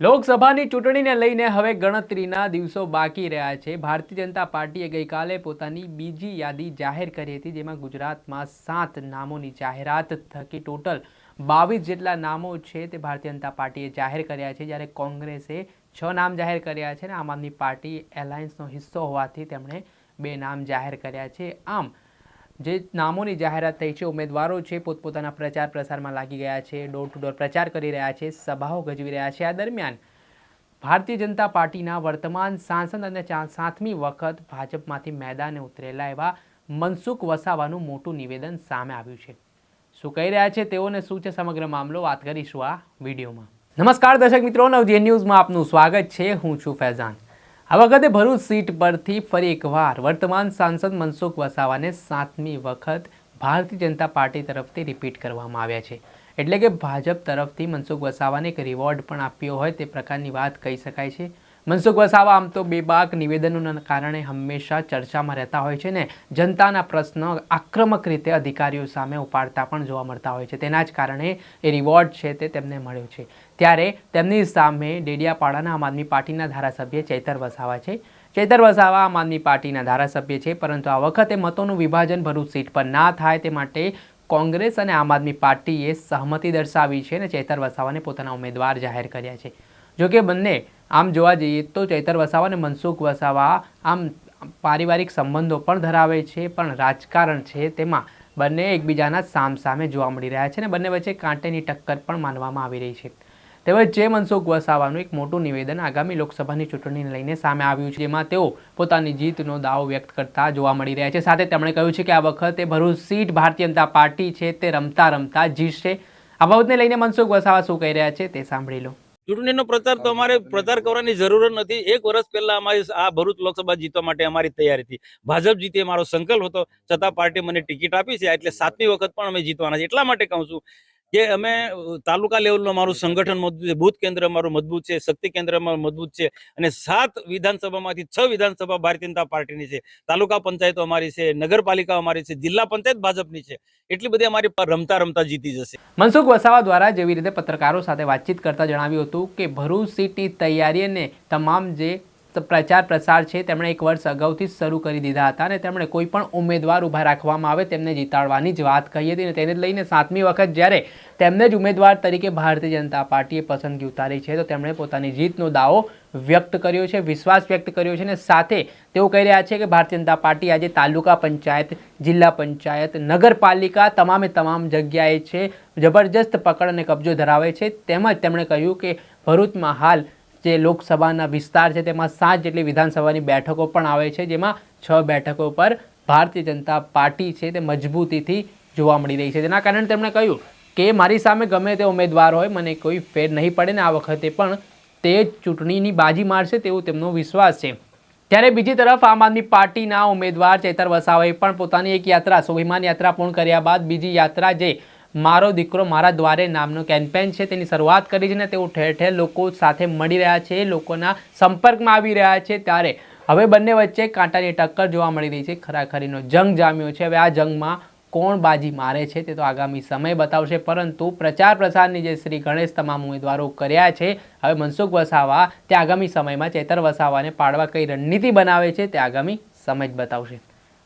લોકસભાની ચૂંટણીને લઈને હવે ગણતરીના દિવસો બાકી રહ્યા છે. ભારતીય જનતા પાર્ટીએ ગઈકાલે પોતાની બીજી યાદી જાહેર કરી હતી, જેમાં ગુજરાતમાં સાત નામોની જાહેરાત થકી ટોટલ બાવીસ જેટલા નામો છે તે ભારતીય જનતા પાર્ટીએ જાહેર કર્યા છે. જ્યારે કોંગ્રેસે છ નામ જાહેર કર્યા છે અને આમ આદમી પાર્ટી એલાયન્સનો હિસ્સો હોવાથી તેમણે બે નામ જાહેર કર્યા છે. આમ જે નામોની જાહેરાત થઈ છે, ઉમેદવારો છે, પોતપોતાના પ્રચાર પ્રસારમાં લાગી ગયા છે ડોર ટુ ડોર પ્રચાર કરી રહ્યા છે, સભાઓ ગજવી રહ્યા છે. આ દરમિયાન ભારતીય જનતા પાર્ટીના વર્તમાન સાંસદ અને સાતમી વખત ભાજપમાંથી મેદાને ઉતરેલા એવા મનસુખ વસાવાનું મોટું નિવેદન સામે આવ્યું છે. શું કહી રહ્યા છે તેઓને શું છે સમગ્ર મામલો? વાત કરીશું આ વિડીયોમાં. નમસ્કાર દર્શક મિત્રો નવજીએન ન્યૂઝમાં આપનું સ્વાગત છે. હું છું ફૈઝાન. આ વખતે ભરૂચ સીટ પરથી ફરી એકવાર વર્તમાન સાંસદ મનસુખ વસાવાને સાતમી વખત ભારતીય જનતા પાર્ટી તરફથી રિપીટ કરવામાં આવ્યા છે. એટલે કે ભાજપ તરફથી મનસુખ વસાવાને એક રિવોર્ડ પણ આપ્યો હોય તે પ્રકારની વાત કહી શકાય છે. મનસુખ વસાવા આમ તો બેબાક નિવેદનોના કારણે હંમેશા ચર્ચામાં રહેતા હોય છે ને જનતાના પ્રશ્નો આક્રમક રીતે અધિકારીઓ સામે ઉપાડતા પણ જોવા મળતા હોય છે. તેના જ કારણે એ રિવોર્ડ છે તે તેમને મળ્યો છે. ત્યારે તેમની સામે ડેડિયાપાડાના આમ આદમી પાર્ટીના ધારાસભ્ય ચૈતર વસાવા છે. ચેતર વસાવા આમ આદમી પાર્ટીના ધારાસભ્ય છે, પરંતુ આ વખતે મતોનું વિભાજન ભરૂચ સીટ પર ના થાય તે માટે કોંગ્રેસ અને આમ આદમી પાર્ટીએ સહમતિ દર્શાવી છે અને ચેતર વસાવાને પોતાના ઉમેદવાર જાહેર કર્યા છે. જો કે બંને આમ જોવા જઈએ તો ચૈતર વસાવા અને મનસુખ વસાવા આમ પારિવારિક સંબંધો પણ ધરાવે છે, પણ રાજકારણ છે તેમાં બંને એકબીજાના સામસામે જોવા મળી રહ્યા છે અને બંને વચ્ચે કાંટેની ટક્કર પણ માનવામાં આવી રહી છે. તેમજ જે મનસુખ વસાવાનું એક મોટું નિવેદન આગામી લોકસભાની ચૂંટણીને લઈને સામે આવ્યું છે, જેમાં તેઓ પોતાની જીતનો દાવો વ્યક્ત કરતા જોવા મળી રહ્યા છે. સાથે તેમણે કહ્યું છે કે આ વખતે ભરૂચ સીટ ભારતીય જનતા પાર્ટી છે, તે રમતા રમતા જીતશે. આ બાબતને લઈને મનસુખ વસાવા શું કહી રહ્યા છે તે સાંભળી લો. ચૂંટણીનો પ્રચાર તો અમારે પ્રચાર કરવાની જરૂર નથી. એક વર્ષ પહેલા અમારી આ ભરૂચ લોકસભા જીતવા માટે અમારી તૈયારી હતી. ભાજપ જીતે મારો સંકલ્પ હતો. છતાં પાર્ટી મને ટિકિટ આપી છે. એટલે સાતમી વખત પણ અમે જીતવાના છે એટલા માટે કહું છું કે અમે તાલુકા લેવલનું અમારું સંગઠન મજબૂત છે, બુથ કેન્દ્ર અમારું મજબૂત છે, શક્તિ કેન્દ્ર અમારું મજબૂત છે અને સાત વિધાનસભામાંથી છ વિધાનસભા ભારતીય જનતા પાર્ટીની છે. તાલુકા પંચાયતો અમારી છે, નગરપાલિકા અમારી છે, જિલ્લા પંચાયત ભાજપની છે. એટલી બધી અમારી રમતા રમતા જીતી જશે. મનસુખ વસાવા દ્વારા જેવી રીતે પત્રકારો સાથે વાતચીત કરતા જણાવ્યું હતું કે ભરૂચ સીટની તૈયારી અને તમામ જે પ્રચાર પ્રસાર છે, તેમણે એક વર્ષ અગાઉથી જ શરૂ કરી દીધા હતા અને તેમણે કોઈ પણ ઉમેદવાર ઊભા રાખવામાં આવે તેમને જીતાડવાની જ વાત કહી હતી અને તેને લઈને સાતમી વખત જ્યારે તેમને જ ઉમેદવાર તરીકે ભારતીય જનતા પાર્ટીએ પસંદગી ઉતારી છે, તો તેમણે પોતાની જીતનો દાવો વ્યક્ત કર્યો છે, વિશ્વાસ વ્યક્ત કર્યો છે અને સાથે તેઓ કહી રહ્યા છે કે ભારતીય જનતા પાર્ટી આજે તાલુકા પંચાયત, જિલ્લા પંચાયત, નગરપાલિકા તમામે તમામ જગ્યાએ છે, જબરજસ્ત પકડ અને કબજો ધરાવે છે. તેમજ તેમણે કહ્યું કે ભરૂચમાં હાલ જે લોકસભાના વિસ્તાર છે, તેમાં સાત જેટલી વિધાનસભાની બેઠકો પણ આવે છે, જેમાં છ બેઠકો પર ભારતીય જનતા પાર્ટી છે, તે મજબૂતીથી જોવા મળી રહી છે. તેના કારણે તેમણે કહ્યું કે મારી સામે ગમે તે ઉમેદવાર હોય, મને કોઈ ફેર નહીં પડે ને આ વખતે પણ તે ચૂંટણીની બાજી મારશે તેવો તેમનો વિશ્વાસ છે. ત્યારે બીજી તરફ આમ આદમી પાર્ટીના ઉમેદવાર ચેતર વસાવાએ પણ પોતાની એક યાત્રા, સ્વાભિમાન યાત્રા પૂર્ણ કર્યા બાદ બીજી યાત્રા જે મારો દીકરો મારા દ્વારે નામનો કેમ્પેન છે, તેની શરૂઆત કરી છે ને તેઓ ઠેર ઠેર લોકો સાથે મળી રહ્યા છે, લોકોના સંપર્કમાં આવી રહ્યા છે ત્યારે હવે બંને વચ્ચે કાંટાની ટક્કર જોવા મળી રહી છે, ખરાખરીનો જંગ જામ્યો છે. હવે આ જંગમાં કોણ બાજી મારે છે તે તો આગામી સમય બતાવશે, પરંતુ પ્રચાર પ્રસારની જે શ્રી ગણેશ તમામ ઉમેદવારો કર્યા છે, હવે મનસુખ વસાવા તે આગામી સમયમાં ચેતર વસાવાને પાડવા કઈ રણનીતિ બનાવે છે તે આગામી સમય જ બતાવશે.